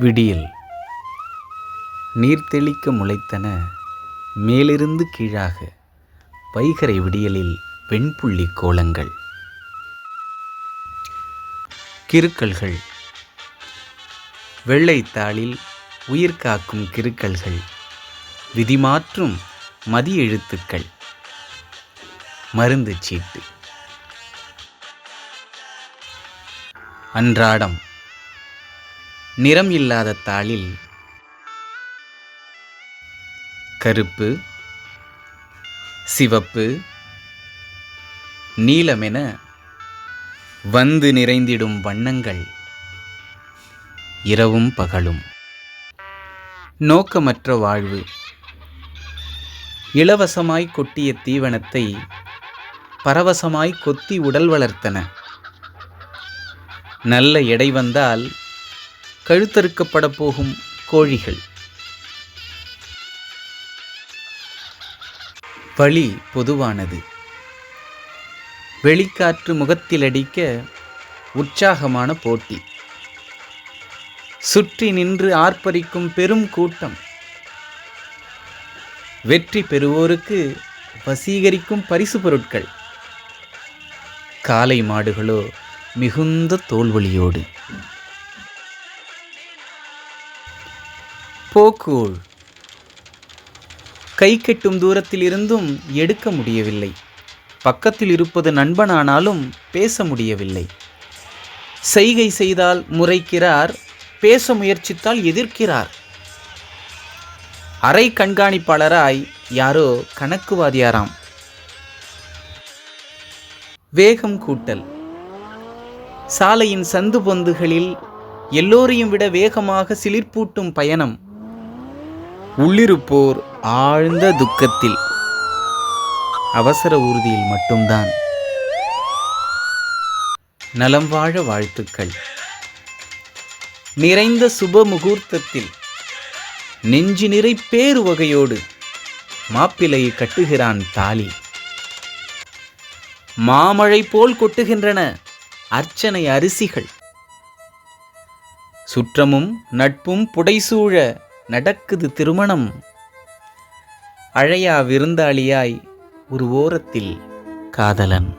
விடியல். நீர்த்தெளிக்க முளைத்தன மேலிருந்து கீழாக வைகரை விடியலில் வெண்புள்ளி கோலங்கள். கிறுக்கல்கள் வெள்ளைத்தாளில் உயிர் காக்கும் கிறுக்கல்கள் விதிமாற்றும் மதி எழுத்துக்கள். மருந்து சீட்டு. அன்றாடம் நிறம் இல்லாத தாளில். கருப்பு சிவப்பு நீலமென வந்து நிறைந்திடும் வண்ணங்கள் இரவும் பகலும். நோக்கமற்ற வாழ்வு. இலவசமாய் கொட்டிய தீவனத்தை பரவசமாய் கொத்தி உடல் வளர்த்தன. நல்ல எடை வந்தால் கழுத்தறுக்கப்பட போகும் கோழிகள். வழி பொதுவானது. வெளிக்காற்று முகத்தில் அடிக்க உற்சாகமான போட்டி. சுற்றி நின்று ஆர்ப்பரிக்கும் பெரும் கூட்டம். வெற்றி பெறுவோருக்கு வசீகரிக்கும் பரிசு பொருட்கள். காளை மாடுகளோ மிகுந்த தோல்வழியோடு போக்கூழ். கை கெட்டும் தூரத்தில் இருந்தும் எடுக்க முடியவில்லை. பக்கத்தில் இருப்பது நண்பனானாலும் பேச முடியவில்லை. செய்கை செய்தால் முறைக்கிறார் பேச முயற்சித்தால் எதிர்க்கிறார். அரை கண்காணிப்பாளராய் யாரோ கணக்குவாதியாராம். வேகம் கூட்டல். சாலையின் சந்து பொந்துகளில் எல்லோரையும் விட வேகமாக சிலிர்ப்பூட்டும் பயணம். உள்ளிருப்போர் ஆழ்ந்த துக்கத்தில். அவசர ஊர்தியில் மட்டும்தான். நலம் வாழ வாழ்த்துக்கள். நிறைந்த சுப முகூர்த்தத்தில் நெஞ்சு நிறை பேரு வகையோடு மாப்பிளை கட்டுகிறான் தாலி. மாமழை போல் கொட்டுகின்றன அர்ச்சனை அரிசிகள். சுற்றமும் நட்பும் புடைசூழ நடக்குது திருமணம். அழையா விருந்தாளியாய் ஒரு ஓரத்தில் காதலன்.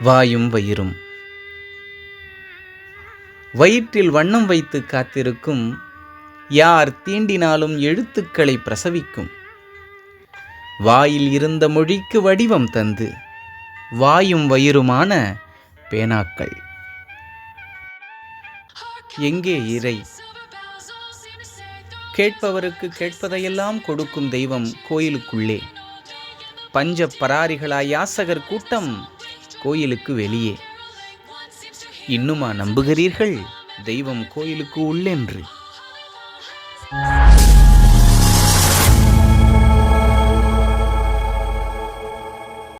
வாயும் வயிறும். வயிற்றில் வண்ணம் வைத்து காத்திருக்கும் யார் தீண்டினாலும் எழுத்துக்களை பிரசவிக்கும். வாயில் இருந்த மொழிக்கு வடிவம் தந்து வாயும் வயிறுமான பேனாக்கள். எங்கே இறை? கேட்பவருக்கு கேட்பதையெல்லாம் கொடுக்கும் தெய்வம் கோயிலுக்குள்ளே. பஞ்ச பராரிகளாய் யாசகர் கூட்டம் கோயிலுக்கு வெளியே. இன்னுமா நம்புகிறீர்கள்? தெய்வம் கோயிலுக்கு உள்ளென்று.